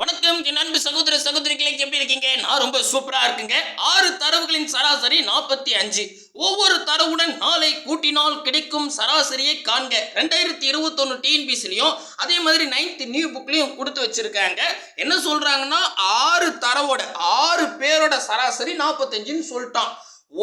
வணக்கம் என் அன்பு சகோதர சகோதரிகளை எப்படி இருக்கீங்க? நான் ரொம்ப சூப்பரா இருக்குங்க. ஆறு தரவுகளின் சராசரி நாற்பத்தி அஞ்சு. ஒவ்வொரு தரவுடன் நாளை கூட்டினால் கிடைக்கும் சராசரியை காண்க. ரெண்டாயிரத்தி இருபத்தொன்னு டிஎன்பிசிலையும் அதே மாதிரி நைன்த் நியூ புக்லையும் கொடுத்து வச்சிருக்காங்க. என்ன சொல்றாங்கன்னா ஆறு தரவோட ஆறு பேரோட சராசரி நாற்பத்தஞ்சுன்னு சொல்லிட்டான்.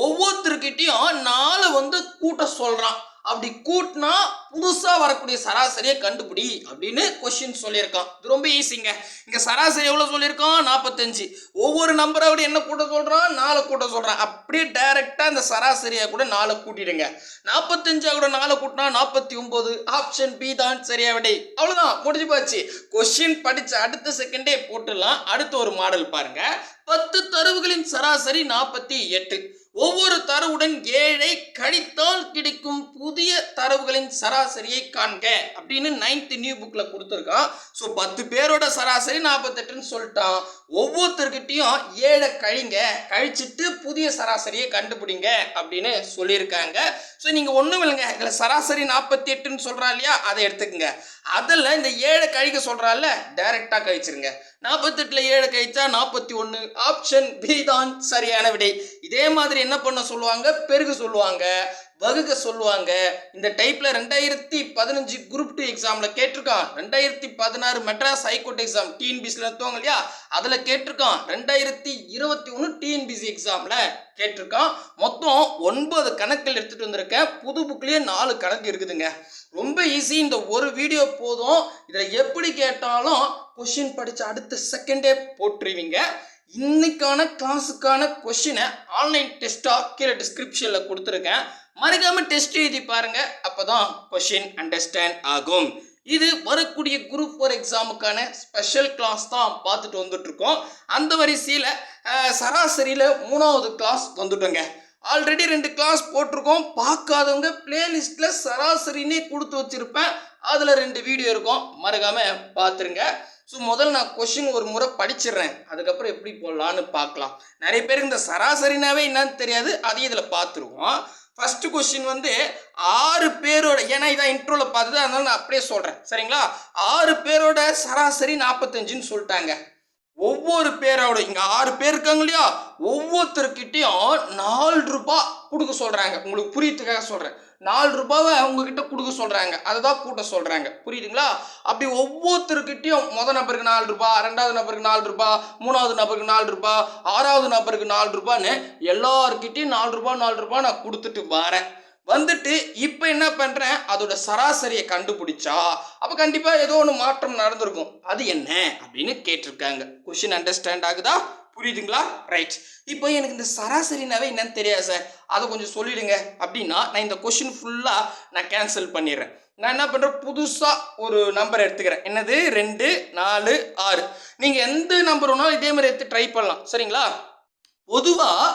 ஒவ்வொருத்தருக்கிட்டையும் நாலு வந்து கூட்ட சொல்றான். அப்படி கூட்டினா புதுசாக வரக்கூடிய சராசரியை கண்டுபிடி அப்படின்னு கொஸ்டின் சொல்லியிருக்கான். இது ரொம்ப ஈஸிங்க இங்கே சராசரி எவ்வளோ சொல்லியிருக்கான்? நாற்பத்தஞ்சு ஒவ்வொரு நம்பரை விட என்ன கூட்ட சொல்கிறான் நாலு கூட்ட சொல்கிறான் அப்படியே டைரெக்டாக இந்த சராசரியை கூட நாலு கூட்டிடுங்க. நாற்பத்தஞ்சா கூட நாலு கூட்டினா நாற்பத்தி ஒம்பது ஆப்ஷன் பி தான். சரியா விடை. அவ்வளோதான் முடிஞ்சு போச்சு. கொஸ்டின் படித்த அடுத்த செகண்டே போட்டுடலாம். அடுத்த ஒரு மாடல் பாருங்க. பத்து தரவுகளின் சராசரி நாற்பத்தி எட்டு. ஒவ்வொரு தரவுடன் ஏழை கழித்தால் கிடைக்கும் புதிய தரவுகளின் சராசரியை காண்க அப்படின்னு நைன்த் நியூ புக்கில் கொடுத்துருக்கான். ஸோ பத்து பேரோட சராசரி நாற்பத்தெட்டுன்னு சொல்லிட்டான். ஒவ்வொருத்தர்கிட்டையும் ஏழை கழிங்க கழிச்சிட்டு புதிய சராசரியை கண்டுபிடிங்க அப்படின்னு சொல்லியிருக்காங்க. ஸோ நீங்கள் ஒன்றும் இல்லைங்க. இதில் சராசரி நாற்பத்தி எட்டுன்னு சொல்கிறா இல்லையா? அதை எடுத்துக்கங்க. அதில் இந்த ஏழை கழிக்க சொல்கிறால டைரெக்டாக கழிச்சிருங்க. நாற்பத்தெட்டில் ஏழை கழிச்சா நாற்பத்தி ஒன்று ஆப்ஷன் பி தான் சரியான விடை. இதே மாதிரி என்ன பண்ண சொல்லுவாங்க? பெருகு சொல்லுவாங்க வகுக்க சொல்லுவாங்க. இந்த டைப்பில் ரெண்டாயிரத்தி பதினஞ்சு குரூப் டூ எக்ஸாமில் கேட்டிருக்கான். ரெண்டாயிரத்தி பதினாறு மெட்ராஸ் ஹைகோர்ட் எக்ஸாம் டிஎன்பிசியில் நடத்துவாங்க இல்லையா? அதில் கேட்டிருக்கான். ரெண்டாயிரத்தி இருபத்தி ஒன்று டிஎன்பிசி எக்ஸாமில் கேட்டிருக்கான். மொத்தம் ஒன்பது கணக்கில் எடுத்துகிட்டு வந்திருக்கேன். புது புக்லேயே நாலு கணக்கு இருக்குதுங்க. ரொம்ப ஈஸி இந்த ஒரு வீடியோ போதும். இதில் எப்படி கேட்டாலும் கொஷின் படித்து அடுத்த செகண்டே போட்டுருவீங்க. இன்னைக்கான கிளாஸுக்கான கொஷினை ஆன்லைன் டெஸ்ட்டாக கீழே டிஸ்கிரிப்ஷனில் கொடுத்துருக்கேன். மறக்காமல் டெஸ்ட் எழுதி பாருங்க. அப்பதான் கொஷின் அண்டர்ஸ்டாண்ட் ஆகும். இது வரக்கூடிய குரூப் ஃபோர் எக்ஸாமுக்கான ஸ்பெஷல் கிளாஸ் தான் பார்த்துட்டு வந்துட்டுருக்கோம். அந்த வரிசையில் சராசரியில் மூணாவது கிளாஸ் வந்துட்டோங்க. ஆல்ரெடி ரெண்டு கிளாஸ் போட்டிருக்கோம். பார்க்காதவங்க பிளேலிஸ்ட்டில் சராசரினே கொடுத்து வச்சுருப்பேன். அதில் ரெண்டு வீடியோ இருக்கும். மறக்காமல் பார்த்துருங்க ஸோ முதல்ல நான் கொஷின் ஒரு முறை படிச்சிடுறேன். அதுக்கப்புறம் எப்படி போடலான்னு பார்க்கலாம். நிறைய பேருக்கு இந்த சராசரினாவே என்னன்னு தெரியாது. அதையும் இதில் பார்த்துருவோம் ஃபஸ்ட்டு கொஸ்டின் வந்து ஆறு பேரோட ஏன்னா இதான் இன்ட்ரோவில் பார்த்தது அதனால நான் அப்படியே சொல்கிறேன் சரிங்களா? ஆறு பேரோட சராசரி நாற்பத்தஞ்சுன்னு சொல்லிட்டாங்க. ஒவ்வொரு பேரோட இங்கே ஆறு பேர் இருக்காங்க இல்லையா? ஒவ்வொருத்தருக்கிட்டையும் நாலு ரூபா கொடுக்க சொல்கிறாங்க உங்களுக்கு புரியத்துக்காக சொல்கிறேன் நாலு ரூபாவை அவங்கக்கிட்ட கொடுக்க சொல்கிறாங்க அதை தான் கூட்ட சொல்கிறாங்க புரியுதுங்களா? அப்படி ஒவ்வொருத்தருக்கிட்டையும் முத நபருக்கு நாலு ரூபாய் ரெண்டாவது நபருக்கு நாலு ரூபா மூணாவது நபருக்கு நாலு ரூபாய் ஆறாவது நபருக்கு நாலு ரூபான்னு எல்லாருக்கிட்டையும் நாலு ரூபா நாலு ரூபாய் நான் கொடுத்துட்டு வரேன். வந்துட்டு இப்போ என்ன பண்ணுறேன் அதோட சராசரியை கண்டுபிடிச்சா அப்போ கண்டிப்பாக ஏதோ ஒன்று மாற்றம் நடந்திருக்கும். அது என்ன? அப்படின்னு கேட்டிருக்காங்க. கொஷின் அண்டர்ஸ்டாண்ட் ஆகுதா? புரியுதுங்களா? ரைட் இப்போ எனக்கு இந்த சராசரினாவே என்னன்னு தெரியாது சார் அதை கொஞ்சம் சொல்லிடுங்க. அப்படின்னா நான் இந்த கொஷின் ஃபுல்லாக நான் கேன்சல் பண்ணிடுறேன். நான் என்ன பண்ணுறேன் புதுசாக ஒரு நம்பர் எடுத்துக்கிறேன். என்னது? ரெண்டு நாலு ஆறு. நீங்கள் எந்த நம்பர் வேணாலும் இதே மாதிரி எடுத்து ட்ரை பண்ணலாம். சரிங்களா? பொதுவாக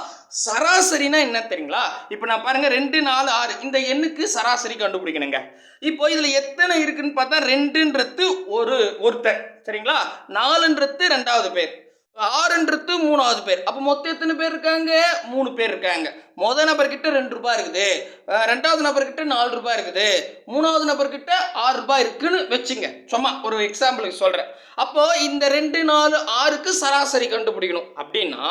சராசரினா என்ன தெரியுங்களா? இப்போ நான் பாருங்க ரெண்டு நாலு ஆறு. இந்த எண்ணுக்கு சராசரி கண்டுபிடிக்கணுங்க. இப்போ இதில் எத்தனை இருக்குன்னு பார்த்தா ரெண்டுன்றது ஒரு ஒருத்தர் சரிங்களா? நாலுன்றது ரெண்டாவது பேர். ஆறுன்றது மூணாவது பேர். அப்போ மொத்தம் எத்தனை பேர் இருக்காங்க? மூணு பேர் இருக்காங்க. மொதல் நபர்கிட்ட ரெண்டு ரூபாய் இருக்குது. ரெண்டாவது நபர்கிட்ட நாலு ரூபாய் இருக்குது. மூணாவது நபர்கிட்ட ஆறு ரூபாய் இருக்குன்னு வச்சுங்க. சும்மா ஒரு எக்ஸாம்பிளுக்கு சொல்கிறேன் அப்போ இந்த ரெண்டு நாலு ஆறுக்கு சராசரி கண்டுபிடிக்கணும். அப்படின்னா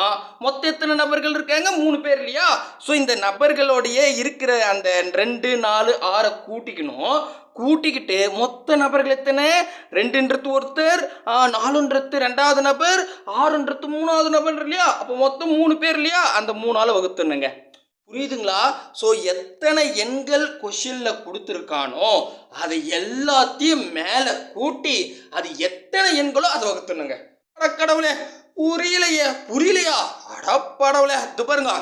மொத்தம் எத்தனை நபர்கள் இருக்காங்க? மூணு பேர் இல்லையா? ஸோ இந்த நபர்களுடைய இருக்கிற அந்த ரெண்டு நாலு ஆறை கூட்டிக்கணும். கூட்டிக்கிட்டு மொத்த நபர்கள் எத்தனை? ரெண்டுன்றது ஒருத்தர் நாலுன்றது ரெண்டாவது நபர் ஆறுன்றது மூணாவது நபர் இல்லையா? அப்போ மொத்தம் மூணு பேர் இல்லையா? அந்த மூணால வகுத்துணுங்க புரியுதுங்களா? ஸோ எத்தனை எண்கள் கொஷினில் கொடுத்துருக்கானோ அதை எல்லாத்தையும் மேலே கூட்டி அது எத்தனை எண்களோ அதை வகுத்துணுங்க கடவுளே புரியலையே புரியலையா? அடப்படவுளே இது பாருங்க.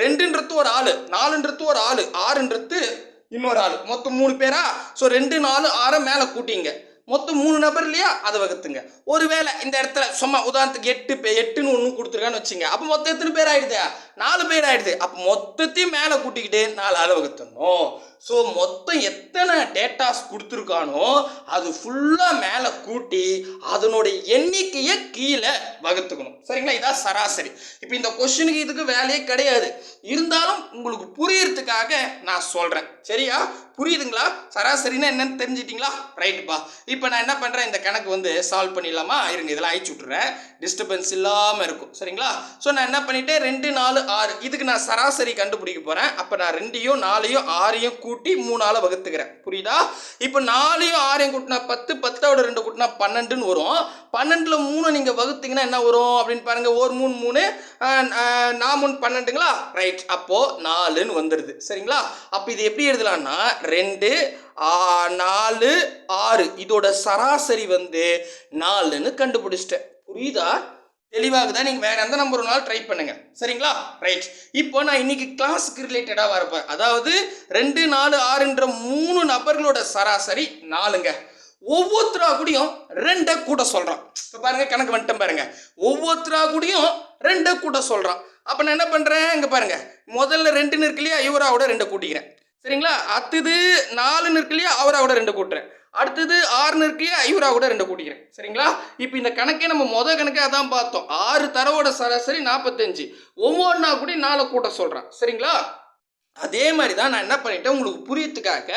ரெண்டுன்றது ஒரு ஆள் நாலுன்றது ஒரு ஆள் ஆறுன்றது இன்னொரு ஆள். மொத்தம் மூணு பேரா? ஸோ ரெண்டு நாலு ஆறை மேலே கூட்டிங்க. மொத்தம் மூணு நபர் இல்லையா? அதை வகுத்துங்க. ஒருவேளை இந்த இடத்துல சும்மா உதாரணத்துக்கு எட்டு பே எட்டுன்னு ஒன்று கொடுத்துருக்கான்னு வச்சுங்க. அப்போ மொத்தம் எத்தனை பேர் ஆயிடுது? நாலு பேர் ஆயிடுது. அப்போ மொத்தத்தையும் மேலே கூட்டிக்கிட்டு நாலு ஆளை வகுத்தணும். ஸோ மொத்தம் எத்தனை டேட்டாஸ் கொடுத்துருக்கானோ அது ஃபுல்லாக மேலே கூட்டி அதனுடைய எண்ணிக்கையை கீழே வகுத்துக்கணும். சரிங்களா? இதான் சராசரி. இப்போ இந்த கொஷனுக்கு இதுக்கு வேலையே கிடையாது. இருந்தாலும் உங்களுக்கு புரியறதுக்காக நான் சொல்கிறேன் சரியா? புரியுதுங்களா? சராசரினா என்னன்னு தெரிஞ்சிட்டிங்களா? ரைட்டுப்பா இப்போ நான் என்ன பண்ணுறேன் இந்த கணக்கு வந்து சால்வ் பண்ணிடலாமா? இருங்க இதெல்லாம் அழிச்சு விட்றேன் டிஸ்டர்பன்ஸ் இல்லாமல் இருக்கும். சரிங்களா? ஸோ நான் என்ன பண்ணிட்டேன்? ரெண்டு நாலு ஆறு. இதுக்கு நான் சராசரி கண்டுபிடிக்க போகிறேன் அப்போ நான் ரெண்டையும் நாலையும் ஆறையும் கூட்டி மூணால் வகுத்துக்கிறேன். புரியுதா? இப்போ நாலையும் ஆறையும் கூட்டினா பத்து பத்தோட ரெண்டு கூட்டினா பன்னெண்டுன்னு வரும். பன்னெண்டில் மூணு நீங்கள் வகுத்தீங்கன்னா என்ன வரும் அப்படின்னு பாருங்கள் ஒரு மூணு மூணு நான் மூணு பன்னெண்டுங்களா? ரைட் அப்போது நாலுன்னு வந்துடுது சரிங்களா? அப்போ இது எப்படி எழுதலாம்னா ரெண்டு நாலு ஆறு. இதோட சராசரி வந்து நாலுன்னு கண்டுபிடிச்சிட்டேன். புரியுதா? தெளிவாகுதா? நீங்கள் வேறு எந்த நம்பர் வேணாலும் ட்ரை பண்ணுங்கள் சரிங்களா? ரைட் இப்போ நான் இன்னைக்கு கிளாஸுக்கு ரிலேட்டடாக வரப்பேன் அதாவது ரெண்டு நாலு ஆறுன்ற மூணு நபர்களோட சராசரி நாலுங்க. ஒவ்வொருத்தரா கூடயும் ரெண்டை கூட்ட சொல்கிறான் இப்போ பாருங்கள் கணக்கு வந்துட்டேன் பாருங்கள் ஒவ்வொருத்தரா கூடயும் ரெண்டை கூட சொல்கிறான் அப்போ நான் என்ன பண்ணுறேன் இங்கே பாருங்க. முதல்ல ரெண்டுன்னு இருக்கு இல்லையா? இவராவோட ரெண்டை கூட்டிக்கிறேன். சரிங்களா? அத்துது நாலுன்னு இருக்கு இல்லையா? அவராவோட ரெண்டு கூட்டுறேன். அடுத்தது ஆறுன்னு ஐயூரா கூட ரெண்டு கூட்டிக்கிறேன் சரிங்களா? இப்போ இந்த கணக்கே நம்ம மொத கணக்கே அதான் பார்த்தோம். ஆறு தரவோட சராசரி நாற்பத்தஞ்சு ஒவ்வொன்றா கூட நாலு கூட்ட சொல்கிறேன் சரிங்களா? அதே மாதிரி தான் நான் என்ன பண்ணிட்டேன்? உங்களுக்கு புரியத்துக்காக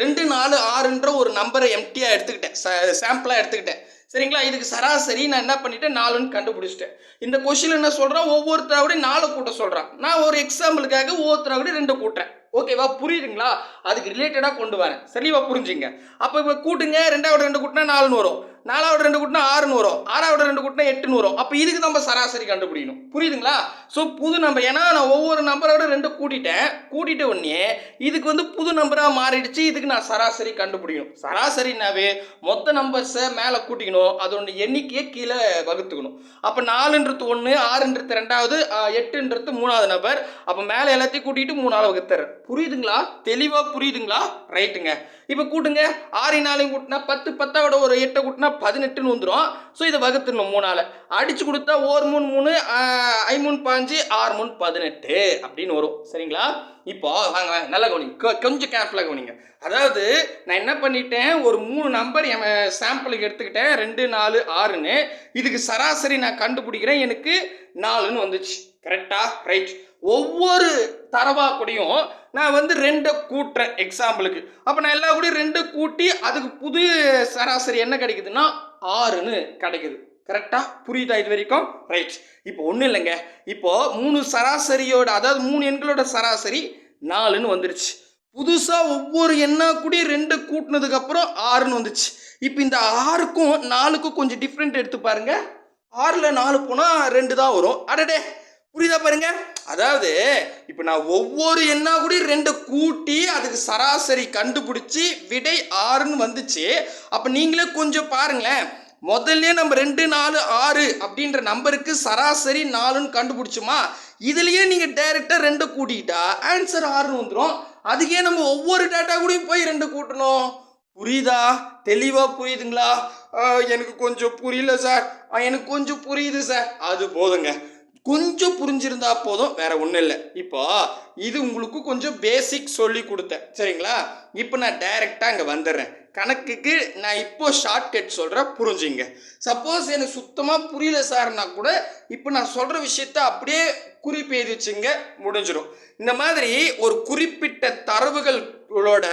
ரெண்டு நாலு ஆறுன்ற ஒரு நம்பரை எம்டியாக எடுத்துக்கிட்டேன். சாம்பிளாக எடுத்துக்கிட்டேன். சரிங்களா? இதுக்கு சராசரி நான் என்ன பண்ணிட்டேன்? நாலுன்னு கண்டுபிடிச்சிட்டேன். இந்த கொஷின் என்ன சொல்கிறான் ஒவ்வொருத்தரோட நாலு கூட்ட சொல்கிறான் நான் ஒரு எக்ஸாம்பிளுக்காக ஒவ்வொருத்தரோட ரெண்டு கூட்டுறேன். ஓகேவா புரியுதுங்களா? அதுக்கு ரிலேட்டடாக கொண்டு வரேன். சரிவா புரிஞ்சுங்க. அப்போ இப்போ கூட்டுங்க ரெண்டாவது ரெண்டு கூட்டினா நாலுன்னு வரும். நாலாவது ரெண்டு கூட்டினா ஆறுன்னு வரும் ஆறாவது ரெண்டு கூட்டினா எட்டுன்னு வரும் அப்போ இதுக்கு நம்ம சராசரி கண்டுபிடிக்கணும். புரியுதுங்களா? ஸோ புது நம்பர் ஏன்னா நான் ஒவ்வொரு நம்பரோட ரெண்டு கூட்டிட்டேன். கூட்டிட்ட உடனே இதுக்கு வந்து புது நம்பராக மாறிடுச்சு. இதுக்கு நான் சராசரி கண்டுபிடிக்கணும். சராசரினாவே மொத்த நம்பர்ஸை மேலே கூட்டிக்கணும். அதோட எண்ணிக்கையை கீழே வகுத்துக்கணும். அப்போ நாலுன்றது ஒன்று ஆறுன்றது ரெண்டாவது எட்டுன்றது மூணாவது நபர் அப்போ மேலே எல்லாத்தையும் கூட்டிட்டு மூணாவது வகுத்துறேன். புரியுதுங்களா? தெளிவாக புரியுதுங்களா? ரைட்டுங்க இப்போ கூட்டுங்க. ஆறு நாளையும் கூட்டினா பத்து பத்தாவோட ஒரு எட்டை கூட்டினா பதினெட்டுன்னு வந்துடும் ஸோ இதை வகுத்துடணும் மூணால். அடிச்சு கொடுத்தா ஓர் மூணு மூணு ஐமூணு ஐ மூணு பாஞ்சு ஆறு மூணு பதினெட்டு அப்படின்னு வரும். சரிங்களா? இப்போ வாங்க வாங்க நல்லா கவனிங்க. கொஞ்சம் கேர்ஃபுல்லாக கவனிங்க. அதாவது நான் என்ன பண்ணிட்டேன்? ஒரு மூணு நம்பர் என் சாம்பிளுக்கு எடுத்துக்கிட்டேன். ரெண்டு நாலு ஆறுன்னு. இதுக்கு சராசரி நான் கண்டுபிடிக்கிறேன். எனக்கு நாலுன்னு வந்துச்சு. கரெக்டா ரைட் ஒவ்வொரு தரவா கூடயும் நான் வந்து ரெண்டை கூட்டுறேன் எக்ஸாம்பிளுக்கு அப்போ நான் எல்லா கூடயும் ரெண்டு கூட்டி அதுக்கு புது சராசரி என்ன கிடைக்குதுன்னா ஆறுன்னு கிடைக்குது. கரெக்டாக புரியுதா இது வரைக்கும்? ரைட் இப்போ ஒன்றும் இல்லைங்க. இப்போ மூணு சராசரியோட அதாவது மூணு எண்களோட சராசரி நாலுன்னு வந்துருச்சு. புதுசாக ஒவ்வொரு எண்ணா கூட ரெண்டு கூட்டினதுக்கப்புறம் ஆறுன்னு வந்துச்சு. இப்போ இந்த ஆறுக்கும் நாலுக்கும் கொஞ்சம் டிஃப்ரெண்ட் எடுத்து பாருங்க. ஆறில் நாலு போனால் ரெண்டு தான் வரும். அடடே! புரியுதா பாருங்க? அதாவது இப்போ நான் ஒவ்வொரு எண்ணா கூட ரெண்டு கூட்டி அதுக்கு சராசரி கண்டுபிடிச்சி விடை ஆறுன்னு வந்துச்சு. அப்போ நீங்களே கொஞ்சம் பாருங்களேன். முதல்ல நம்ம ரெண்டு நாலு ஆறு அப்படின்ற நம்பருக்கு சராசரி நாலுன்னு கண்டுபிடிச்சோமா? இதுலயே நீங்கள் டைரெக்டாக ரெண்டு கூட்டிக்கிட்டா ஆன்சர் ஆறுன்னு வந்துடும் அதுக்கே நம்ம ஒவ்வொரு டேட்டா கூடயும் போய் ரெண்டு கூட்டணும். புரியுதா? தெளிவாக புரியுதுங்களா? எனக்கு கொஞ்சம் புரியல சார். எனக்கு கொஞ்சம் புரியுது சார். அது போதுங்க. கொஞ்சம் புரிஞ்சிருந்தா போதும் வேற ஒன்றும் இல்லை. இப்போ இது உங்களுக்கு கொஞ்சம் பேசிக் சொல்லி கொடுத்தேன். சரிங்களா? இப்போ நான் டைரெக்டாக அங்கே வந்துடுறேன். கணக்குக்கு நான் இப்போ ஷார்ட்கட் சொல்கிறேன் புரிஞ்சுங்க. சப்போஸ் எனக்கு சுத்தமாக புரியல சார்னா கூட இப்போ நான் சொல்கிற விஷயத்த அப்படியே குறிப்பு எழுதி வச்சுங்க முடிஞ்சிடும் இந்த மாதிரி ஒரு குறிப்பிட்ட தரவுகளோட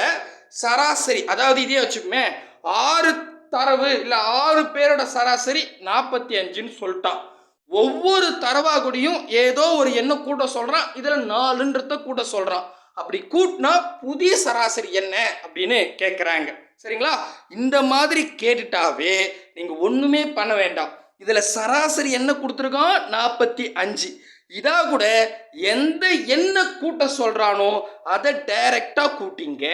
சராசரி அதாவது இதே வச்சுக்கோமே ஆறு தரவு இல்லை ஆறு பேரோட சராசரி நாற்பத்தி அஞ்சுன்னு சொல்லிட்டான். ஒவ்வொரு தரவா கூடயும் ஏதோ ஒரு எண்ணை கூட்ட சொல்கிறான் இதில் நாலுன்றத கூட்ட சொல்கிறான் அப்படி கூட்டினா புதிய சராசரி என்ன அப்படின்னு கேட்குறாங்க சரிங்களா? இந்த மாதிரி கேட்டுட்டாவே நீங்கள் ஒன்றுமே பண்ண வேண்டாம். இதில் சராசரி என்ன கொடுத்துருக்கோம் நாற்பத்தி அஞ்சு. இதா கூட எந்த என்ன கூட்ட சொல்கிறானோ அதை டைரக்டாக கூட்டிங்க.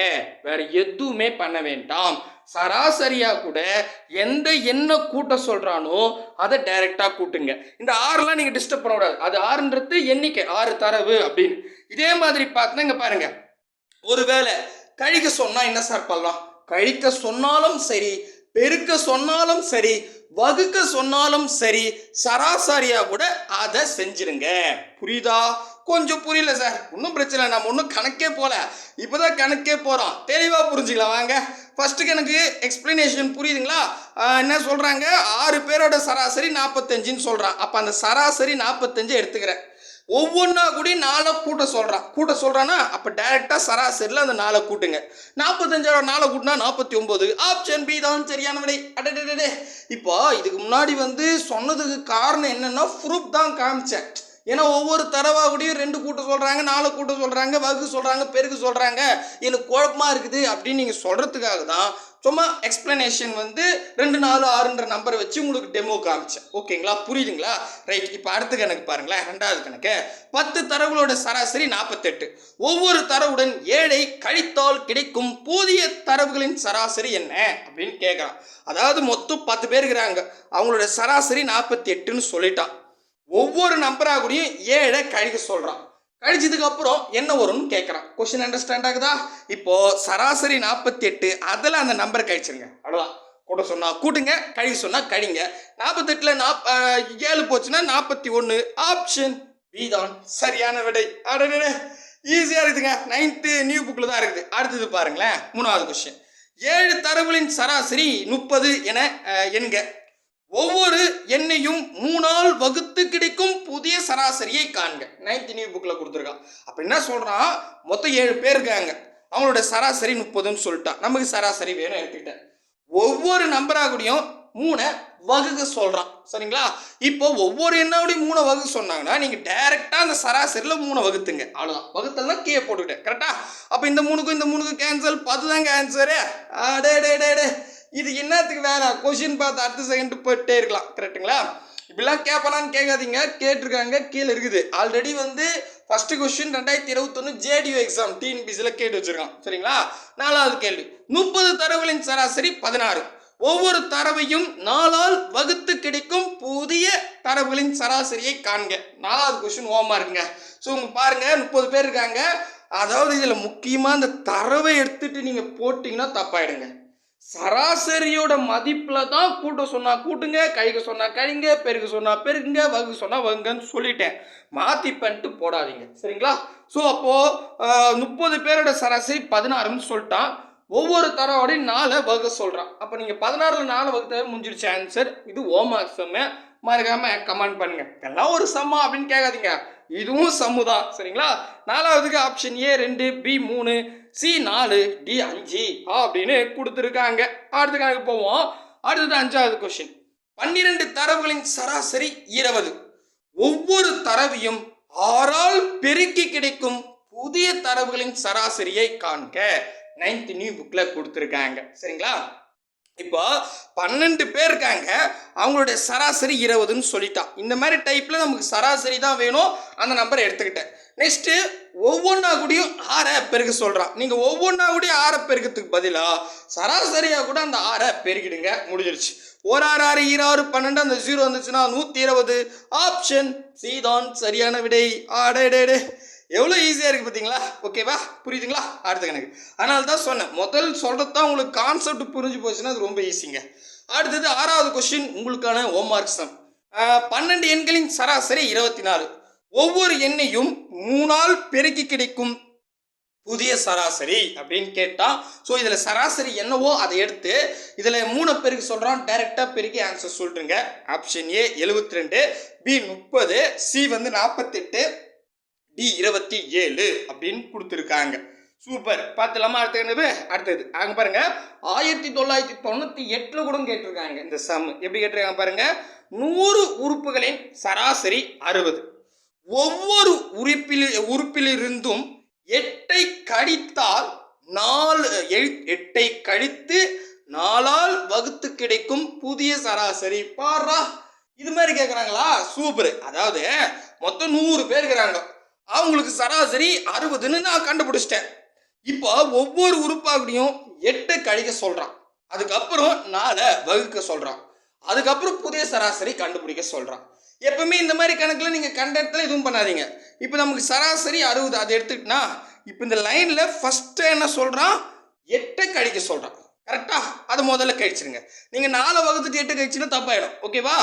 வேற எதுவுமே பண்ண வேண்டாம். சராசரியாக கூட எந்த என்ன கூட்ட சொல்கிறானோ அதை டைரெக்டாக கூட்டுங்க. இந்த ஆறுலாம் நீங்கள் டிஸ்டர்ப் பண்ணக்கூடாது. அது ஆறுன்றது எண்ணிக்கை. ஆறு தரவு அப்படின்னு. இதே மாதிரி பார்த்தா இங்கே பாருங்கள் ஒருவேளை கழிக்க சொன்னால் என்ன சார் பண்ணலாம்? கழிக்க சொன்னாலும் சரி பெருக்க சொன்னாலும் சரி வகுக்க சொன்னாலும் சரி சராசரியா கூட அதை செஞ்சிருங்க. புரியுதா? கொஞ்சம் புரியல சார். ஒன்றும் பிரச்சனை இல்லை. நம்ம ஒன்றும் கணக்கே போல. இப்போதான் கணக்கே போகிறோம் தெளிவாக புரிஞ்சுக்கலாம் வாங்க. ஃபஸ்ட்டுக்கு எனக்கு எக்ஸ்பிளனேஷன் புரியுதுங்களா? என்ன சொல்கிறாங்க ஆறு பேரோட சராசரி நாற்பத்தஞ்சுன்னு சொல்கிறான் அப்போ அந்த சராசரி நாற்பத்தஞ்சு எடுத்துக்கிறேன். ஒவ்வொன்றா கூட நாளை கூட்ட சொல்கிறான் கூட்ட சொல்கிறான்னா அப்போ டைரெக்டாக சராசரியில் அந்த நாளை கூட்டுங்க. நாற்பத்தஞ்சாயிரம் நாளை கூட்டினா நாற்பத்தி ஒம்பது ஆப்ஷன் பி தான் சரியான விடை அடடே இப்போ இதுக்கு முன்னாடி வந்து சொன்னதுக்கு காரணம் என்னென்னா ப்ரூஃப் தான் காமிச்சேன். ஏன்னா ஒவ்வொரு தரவா கூடயும் ரெண்டு கூட்டம் சொல்கிறாங்க நாலு கூட்டம் சொல்கிறாங்க வகு சொல்கிறாங்க பெருக்கு சொல்கிறாங்க எனக்கு குழப்பமாக இருக்குது அப்படின்னு நீங்கள் சொல்கிறதுக்காக தான் சும்மா எக்ஸ்ப்ளனேஷன் வந்து ரெண்டு நாலு ஆறுன்ற நம்பரை வச்சு உங்களுக்கு டெமோ காமிச்சேன். ஓகேங்களா? புரியுதுங்களா? ரைட் இப்போ அடுத்த கணக்கு பாருங்களேன். ரெண்டாவது கணக்கு. பத்து தரவுகளோட சராசரி நாற்பத்தெட்டு ஒவ்வொரு தரவுடன் ஏழை கழித்தால் கிடைக்கும் புதிய தரவுகளின் சராசரி என்ன? அப்படின்னு கேட்குறான் அதாவது மொத்தம் பத்து பேர் இருக்கிறாங்க. அவங்களோட சராசரி நாற்பத்தி எட்டுன்னு சொல்லிட்டான். ஒவ்வொரு நம்பராக கூடயும் ஏழை கழிக்க சொல்கிறான் கழிச்சதுக்கு அப்புறம் என்ன வரும்னு கேட்குறான் கொஸ்டின் அண்டர்ஸ்டாண்ட் ஆகுதா? இப்போ சராசரி நாற்பத்தி எட்டு அதில் அந்த நம்பர் கழிச்சிருங்க. அவ்வளோதான் கூட சொன்னால் கூட்டுங்க கழிக்க சொன்னால் கழிங்க. நாற்பத்தெட்டில் நாப் ஏழு போச்சுன்னா நாற்பத்தி ஒன்று ஆப்ஷன் பி தான். சரியான விடை. அடனே ஈஸியாக இருக்குதுங்க. நைன்த்து நியூ புக்கில் தான் இருக்குது. அடுத்தது பாருங்களேன். மூணாவது கொஸ்டின் ஏழு தரவுகளின் சராசரி முப்பது என எண்க. ஒவ்வொரு எண்ணையும் மூணால் வகுத்து கிடைக்கும் புதிய சராசரியை காண்க. நைன்த் நியூ புக்கில் கொடுத்துருக்கான். அப்போ என்ன சொல்கிறான் மொத்தம் ஏழு பேர் இருக்காங்க. அவங்களோட சராசரி முப்பதுன்னு சொல்லிட்டான். நமக்கு சராசரி வேணும் எடுத்துக்கிட்டேன் ஒவ்வொரு நம்பராக கூடயும் மூணை வகுக்க சொல்கிறான் சரிங்களா? இப்போ ஒவ்வொரு எண்ணாவுடையும் மூணை வகுக்க சொன்னாங்கன்னா நீங்கள் டைரெக்டாக அந்த சராசரியில் மூணை வகுத்துங்க. அவ்வளோதான் வகுத்தல் தான் கீழே போட்டுக்கிட்டேன். கரெக்டாக அப்போ இந்த மூணுக்கும் இந்த மூணுக்கும் கேன்சல் பார்த்து தாங்க ஆன்சரு டே டே டே டே இது என்னத்துக்கு வேணாம் கொஷின் பார்த்து அடுத்த செகண்ட் போயிட்டே இருக்கலாம். கரெக்ட்டுங்களா இப்படிலாம் கேட்பலான்னு கேட்காதீங்க. கேட்டிருக்காங்க கீழே இருக்குது. ஆல்ரெடி வந்து ஃபஸ்ட்டு கொஸ்டின் ரெண்டாயிரத்தி இருபத்தொன்று ஜேடியூ எக்ஸாம் டிஎன்பிசியில் கேட்டு வச்சுருக்கான். சரிங்களா? நாலாவது கேள்வி. முப்பது தரவுகளின் சராசரி பதினாறு. ஒவ்வொரு தரவையும் நாளால் வகுத்து கிடைக்கும் புதிய தரவுகளின் சராசரியை காண்க. நாலாவது கொஸ்டின் ஓமா இருக்குங்க ஸோ உங்க பாருங்க முப்பது பேர் இருக்காங்க. அதாவது இதில் முக்கியமாக அந்த தரவை எடுத்துட்டு நீங்கள் போட்டிங்கன்னா தப்பாயிடுங்க. சராசரியோட மதிப்பில் தான் கூட்ட சொன்னால் கூட்டுங்க கைக்கு சொன்னால் கழிங்க பெருக்க சொன்னால் பெருக்குங்க வகு சொன்னால் வகுங்கன்னு சொல்லிட்டேன். மாற்றி பண்ணிட்டு போடாதீங்க. சரிங்களா? ஸோ அப்போது முப்பது பேரோட சராசரி பதினாறுன்னு சொல்லிட்டான். ஒவ்வொரு தரோடையும் நாலை வகுக்க சொல்கிறான் அப்போ நீங்கள் பதினாறில் நாலு வகுத்த முடிஞ்சிருச்சு ஆன்சர் இது ஓமார்க் செம்ம மறக்காமல் கமெண்ட் பண்ணுங்க. எல்லாம் ஒரு சம்மா அப்படின்னு கேட்காதீங்க. இதுவும் சம்மு தான். சரிங்களா? நாலாவதுக்கு ஆப்ஷன் ஏ ரெண்டு பி மூணு சி நாலு டி அஞ்சு அப்படின்னு கொடுத்துருக்காங்க. அடுத்த கணக்கு போவோம். அடுத்தது அஞ்சாவது கொஸ்டின் பன்னிரண்டு தரவுகளின் சராசரி இருபது. ஒவ்வொரு தரவையும் ஆறால் பெருக்கி கிடைக்கும் புதிய தரவுகளின் சராசரியை காண்க. நைன்த் நியூ புக்கில் கொடுத்துருக்காங்க. சரிங்களா? இப்போ பன்னெண்டு பேர் இருக்காங்க. அவங்களுடைய சராசரி இருபதுன்னு சொல்லிட்டான் இந்த மாதிரி டைப்பில் நமக்கு சராசரி தான் வேணும். அந்த நம்பரை எடுத்துக்கிட்டேன். நெக்ஸ்ட்டு ஒவ்வொன்றா கூடயும் ஆறை பெருக்க சொல்கிறான் நீங்கள் ஒவ்வொன்றா கூடயும் ஆறை பெருக்கிறதுக்கு பதிலாக சராசரியாக கூட அந்த ஆறை பெருக்கிடுங்க. முடிஞ்சிருச்சு. ஒரு ஆறு ஆறு ஈராறு பன்னெண்டு அந்த ஜீரோ வந்துச்சுன்னா நூற்றி இருபது. ஆப்ஷன் சி தான். சரியான விடை. ஆடே எவ்வளோ ஈஸியாக இருக்குது பார்த்தீங்களா ஓகேவா புரியுதுங்களா? அடுத்த கணக்கு. அதனால தான் சொன்னேன். முதல் சொல்கிறது தான் உங்களுக்கு கான்செப்ட் புரிஞ்சு போச்சுன்னா அது ரொம்ப ஈஸிங்க அடுத்தது ஆறாவது கொஸ்டின் உங்களுக்கான ஹோம்ஒர்க் சம் பன்னெண்டு எண்களின் சராசரி இருபத்தி நாலு ஒவ்வொரு எண்ணையும் மூணால் பெருக்கி கிடைக்கும் புதிய சராசரி அப்படின்னு கேட்டால் ஸோ இதில் சராசரி என்னவோ அதை எடுத்து இதில் மூணு பேருக்கு சொல்கிறான் டைரெக்டாக பெருக்கி ஆன்சர் சொல்லிட்டுருங்க ஆப்ஷன் ஏ எழுபத்தி ரெண்டு பி முப்பது சி வந்து நாற்பத்தெட்டு டி இருபத்தி ஏழு அப்படின்னு கொடுத்துருக்காங்க. சூப்பர் பார்த்துலாமா அடுத்த என்னது? அடுத்தது. அங்கே பாருங்க. ஆயிரத்தி தொள்ளாயிரத்தி தொண்ணூற்றி எட்டில் கூட கேட்டிருக்காங்க இந்த சம் எப்படி கேட்டிருக்காங்க பாருங்க? நூறு உறுப்புகளின் சராசரி அறுபது. ஒவ்வொரு உறுப்பில் உறுப்பிலிருந்தும் எட்டை கழித்தால் நாலு எட்டை கழித்து நாலால் வகுத்து கிடைக்கும் புதிய சராசரி. பாரா. இது மாதிரி கேட்குறாங்களா சூப்பர் அதாவது மொத்தம் நூறு பேர் இருக்கிறாங்க. அவங்களுக்கு சராசரி அறுபதுன்னு நான் கண்டுபிடிச்சிட்டேன். இப்போ ஒவ்வொரு உறுப்பாகடியும் எட்டு கழிக்க சொல்கிறான் அதுக்கப்புறம் நாளை வகுக்க சொல்கிறான் அதுக்கப்புறம் புதிய சராசரி கண்டுபிடிக்க சொல்கிறான் எப்பவுமே இந்த மாதிரி கணக்கில் நீங்கள் கண்ட இடத்துல எதுவும் பண்ணாதீங்க. இப்போ நமக்கு சராசரி அறுபது அதை எடுத்துக்கிட்டா இப்போ இந்த லைனில் ஃபஸ்ட்டு என்ன சொல்கிறான் எட்டை கழிக்க சொல்கிறான் கரெக்டா அதை முதல்ல கழிச்சிருங்க. நீங்கள் நாலு வகுத்துட்டு எட்டு கழிச்சுன்னா தப்பாயிடும். ஓகேவா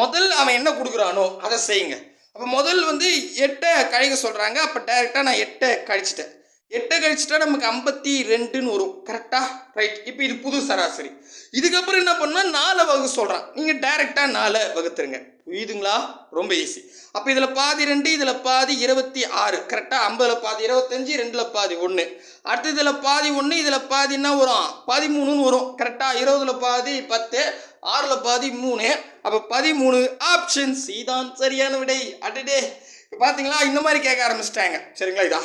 முதல்ல அவன் என்ன கொடுக்குறானோ அதை செய்யுங்க. அப்போ முதல் வந்து எட்டை கழிக்க சொல்கிறாங்க அப்போ டைரெக்டாக நான் எட்டை கழிச்சிட்டேன். எட்டை கழிச்சிட்டா நமக்கு ஐம்பத்தி ரெண்டுன்னு வரும் கரெக்டாக ரைட் இப்போ இது புது சராசரி. இதுக்கப்புறம் என்ன பண்ணால் நாலை வகு சொல்கிறான் நீங்கள் டைரெக்டாக நாலை வகுத்துருங்க. புரியுதுங்களா? ரொம்ப ஈஸி அப்போ இதில் பாதி ரெண்டு இதில் பாதி இருபத்தி ஆறு. கரெக்டாக ஐம்பதில் பாதி இருபத்தஞ்சி ரெண்டில் பாதி ஒன்று அடுத்து இதில் பாதி ஒன்று இதில் பாதி என்ன வரும்? பதிமூணுன்னு வரும். கரெக்டாக இருபதில் பாதி பத்து ஆறில் பதிமூணு அப்போ பதிமூணு ஆப்ஷன் சி தான் சரியான விடை. அடடே. பார்த்தீங்களா இந்த மாதிரி கேட்க ஆரம்பிச்சிட்டாங்க. சரிங்களா இது.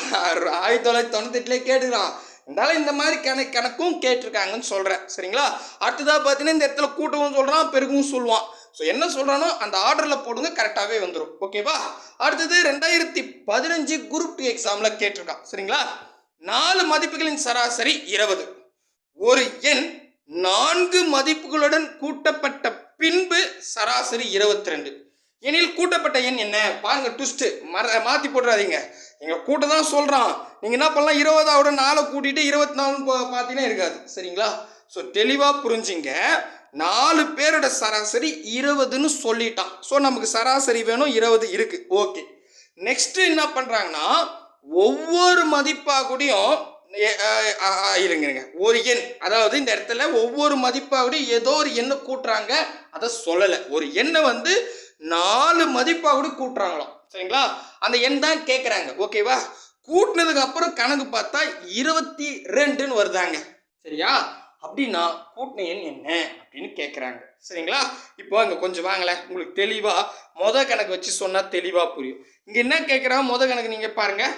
ஆயிரத்தி தொள்ளாயிரத்தி தொண்ணூத்தெட்டுலேயே கேட்டுக்கிறான். இருந்தாலும் இந்த மாதிரி கணக்கு கணக்கும் கேட்டிருக்காங்கன்னு சொல்கிறேன் சரிங்களா? அடுத்ததாக பார்த்தீங்கன்னா இந்த இடத்துல கூட்டவும் சொல்கிறான் பெருகவும் சொல்லுவான். ஸோ என்ன சொல்கிறானோ அந்த ஆர்டரில் போடுங்க கரெக்டாகவே வந்துடும் ஓகேவா அடுத்தது ரெண்டாயிரத்தி பதினஞ்சு குரூப் டூ எக்ஸாமில் கேட்டிருக்கான். சரிங்களா? நாலு மதிப்புகளின் சராசரி இருபது. ஒரு எண் நான்கு மதிப்புகளுடன் கூட்டப்பட்ட பின்பு சராசரி இருபத்தி ரெண்டு எனில் கூட்டப்பட்ட எண் என்ன? பாருங்க ட்விஸ்ட்டு மற மாற்றி போட்டுறாதீங்க. எங்கள் கூட்ட தான் சொல்கிறான் நீங்கள் என்ன பண்ணலாம்? இருபதாவோட நாளை கூட்டிட்டு இருபத்தி நாலுன்னு பார்த்தீங்கன்னா இருக்காது. சரிங்களா? ஸோ தெளிவாக புரிஞ்சுங்க. நாலு பேரோட சராசரி இருபதுன்னு சொல்லிட்டான். ஸோ நமக்கு சராசரி வேணும் இருபது இருக்குது ஓகே நெக்ஸ்ட்டு என்ன பண்ணுறாங்கன்னா ஒவ்வொரு மதிப்பாக கூடயும் இருங்க இருங்க ஒரு எண். அதாவது இந்த இடத்துல ஒவ்வொரு மதிப்பாகூட ஏதோ ஒரு எண்ணை கூட்டுறாங்க. அதை சொல்லலை. ஒரு எண்ணை வந்து நாலு மதிப்பாக கூட கூட்டுறாங்களாம். சரிங்களா? அந்த எண் தான் கேட்குறாங்க ஓகேவா? கூட்டினதுக்கு அப்புறம் கணக்கு பார்த்தா இருபத்தி ரெண்டுன்னு வருதாங்க. சரியா? அப்படின்னா கூட்டின எண் என்ன அப்படின்னு கேட்குறாங்க சரிங்களா? இப்போ அங்கே கொஞ்சம் வாங்களேன். உங்களுக்கு தெளிவாக மொதல் கணக்கு வச்சு சொன்னால் தெளிவாக புரியும். இங்கே என்ன கேட்குறாங்க மொதல் கணக்கு நீங்கள் பாருங்கள்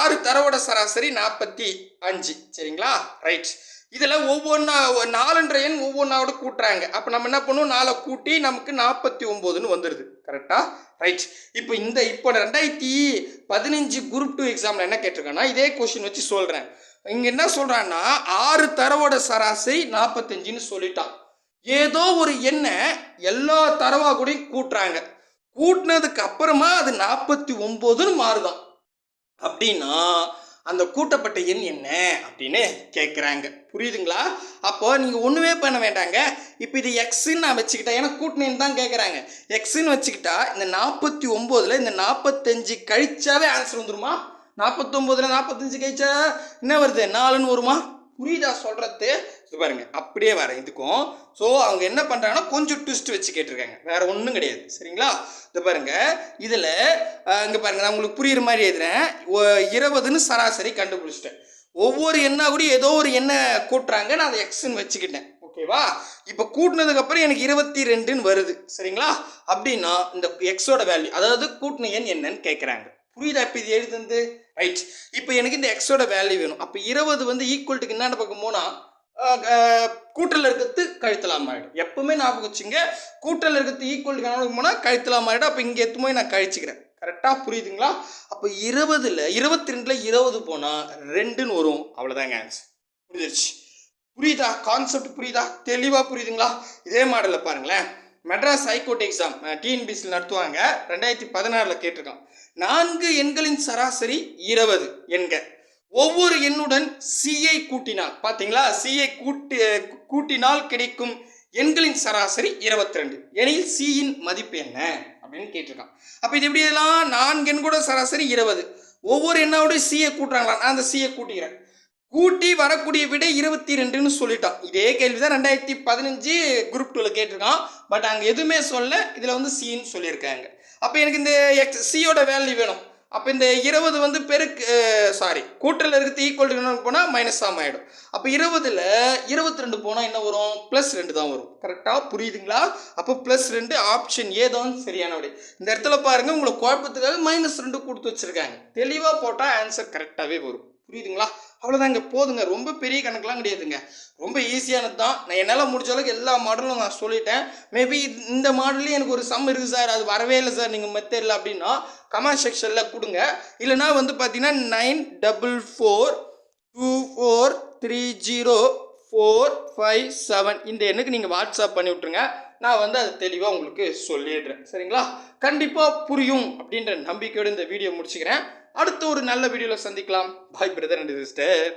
ஆறு தரவோட சராசரி நாற்பத்தி அஞ்சு. சரிங்களா? ரைட் இதில் ஒவ்வொன்றா நாலுன்ற எண் ஒவ்வொன்றாவோட கூட்டுறாங்க. அப்போ நம்ம என்ன பண்ணுவோம்? நாலை கூட்டி நமக்கு நாற்பத்தி ஒம்போதுன்னு வந்துடுது கரெக்டாக ரைட் இப்போ இந்த இப்போ ரெண்டாயிரத்தி பதினஞ்சு குரூப் டூ எக்ஸாமில் என்ன கேட்டிருக்கேன்னா இதே கொஷின் வச்சு சொல்கிறேன் இங்கே என்ன சொல்கிறான்னா ஆறு தரவோட சராசரி நாற்பத்தஞ்சுன்னு சொல்லிட்டான். ஏதோ ஒரு எண்ணை எல்லா தரவா கூடயும் கூட்டுறாங்க. கூட்டினதுக்கு அப்புறமா அது நாற்பத்தி ஒம்போதுன்னு மாறுதான். அப்படின்னா அந்த கூட்டப்பட்ட எண் என்ன அப்படின்னு கேட்குறாங்க புரியுதுங்களா? அப்போ நீங்கள் ஒன்றுமே பண்ண வேண்டாங்க. இப்போ இது எக்ஸுன்னு நான் வச்சுக்கிட்டேன் ஏன்னா கூட்டினேன்னு தான் கேட்குறாங்க எக்ஸுன்னு வச்சுக்கிட்டா இந்த நாற்பத்தி ஒம்போதில் இந்த நாற்பத்தஞ்சு கழிச்சாவே ஆன்சர் வந்துருமா? நாற்பத்தொம்போதில் நாற்பத்தஞ்சு கழிச்சா என்ன வருது? நாலுன்னு வருமா? புரியுதா சொல்கிறது இது பாருங்க அப்படியே வரேன் இதுக்கும். ஸோ அவங்க என்ன பண்ணுறாங்கன்னா கொஞ்சம் ட்விஸ்ட் வச்சு கேட்டிருக்காங்க. வேற ஒன்றும் கிடையாது. சரிங்களா? இது பாருங்கள் இதில் இங்கே பாருங்கள் நான் உங்களுக்கு புரியுற மாதிரி எழுதுறேன். இருபதுன்னு சராசரி கண்டுபிடிச்சிட்டேன். ஒவ்வொரு எண்ணா கூட ஏதோ ஒரு எண்ணை கூட்டுறாங்க. நான் அதை எக்ஸ்ன்னு வச்சுக்கிட்டேன். ஓகேவா இப்போ கூட்டினதுக்கப்புறம் எனக்கு இருபத்தி ரெண்டுன்னு வருது. சரிங்களா? அப்படின்னா இந்த எக்ஸோட வேல்யூ அதாவது கூட்டின எண் என்னன்னு கேட்குறாங்க. புரியுதா? இப்போ இது எழுதுந்து ரைட் இப்போ எனக்கு இந்த எக்ஸோட வேல்யூ வேணும். அப்போ இருபது வந்து ஈக்குவல்ட்டுக்கு என்னென்ன பக்கம் போனால் கூட்டல் இருக்கிறது கழித்தலாம் மாறிடும். எப்பவுமே ஞாபகம் வச்சுங்க கூட்டல் இருக்கிறது ஈக்குவல் கணக்கு போனால் கழித்தலாம் மாறிடும். அப்போ இங்கே எத்துமே நான் கழிச்சுக்கிறேன். கரெக்டாக புரியுதுங்களா? அப்போ இருபதில் இருபத்தி ரெண்டில் இருபது போனால் ரெண்டுன்னு வரும். அவ்வளோதாங்க ஆன்சர் புரிஞ்சிருச்சு? புரியுதா? கான்செப்ட் புரியுதா? தெளிவாக புரியுதுங்களா? இதே மாடலில் பாருங்களேன். மெட்ராஸ் ஹைகோர்ட் எக்ஸாம் டிஎன்பிசியில் நடத்துவாங்க. ரெண்டாயிரத்தி பதினாறில் கேட்டிருக்கான். நான்கு எண்களின் சராசரி இருபது எண்க ஒவ்வொரு எண்ணுடன் சியை கூட்டினால் பார்த்தீங்களா? சியை கூட்டி கூட்டினால் கிடைக்கும் எண்களின் சராசரி இருபத்தி ரெண்டு எனில் சியின் மதிப்பு என்ன? அப்படின்னு கேட்டிருக்கான். அப்போ இது எப்படி இதெல்லாம்? நான்கு எண் கூட சராசரி இருபது. ஒவ்வொரு எண்ணோடய சியை கூட்டுறாங்களா? நான் அந்த சியை கூட்டிக்கிறேன் கூட்டி வரக்கூடிய விடை இருபத்தி ரெண்டுன்னு சொல்லிட்டான். இதே கேள்வி தான் ரெண்டாயிரத்தி பதினஞ்சு குரூப் டூவில் கேட்டிருக்கான். பட் அங்கே எதுவுமே சொல்ல இதில் வந்து சின்னு சொல்லியிருக்காங்க. அப்போ எனக்கு இந்த எக்ஸ் சியோட வேல்யூ வேணும். அப்போ இந்த இருபது வந்து பெருக்கு சாரி கூட்டல் இருக்கிறது ஈக்குவல் போனால் மைனஸ் ஆம் ஆகிடும் அப்போ இருபதில் இருபத்தி ரெண்டு போனால் என்ன வரும்? ப்ளஸ் ரெண்டு தான் வரும். கரெக்டாக புரியுதுங்களா? அப்போ ப்ளஸ் ரெண்டு ஆப்ஷன் ஏ தான் சரியான விடை இந்த இடத்துல பாருங்கள் உங்களுக்கு குழப்பத்துக்காக மைனஸ் ரெண்டு கொடுத்து வச்சுருக்காங்க. தெளிவாக போட்டால் ஆன்சர் கரெக்டாகவே வரும். புரியுதுங்களா? அவ்வளோதாங்க போதுங்க. ரொம்ப பெரிய கணக்கெலாம் கிடையாதுங்க. ரொம்ப ஈஸியானது தான். நான் என்னால் முடிஞ்ச அளவுக்கு எல்லா மாடலும் நான் சொல்லிட்டேன். மேபி இந்த மாடல்லையும் எனக்கு ஒரு சம் இருக்குது சார் அது வரவே இல்லை சார் நீங்கள் மெத்தடில் அப்படின்னா கமெண்ட் செக்ஷனில் கொடுங்க. இல்லைனா வந்து பார்த்தீங்கன்னா nine double four two four three zero four five seven இந்த எண்ணுக்கு நீங்கள் வாட்ஸ்அப் பண்ணி விட்ருங்க நான் வந்து அதை தெளிவாக உங்களுக்கு சொல்லிடுறேன். சரிங்களா? கண்டிப்பாக புரியும் அப்படின்ற நம்பிக்கையோடு இந்த வீடியோ முடிச்சுக்கிறேன். அடுத்த ஒரு நல்ல வீடியோவில் சந்திக்கலாம். பாய் பிரதர் அண்ட் சிஸ்டர்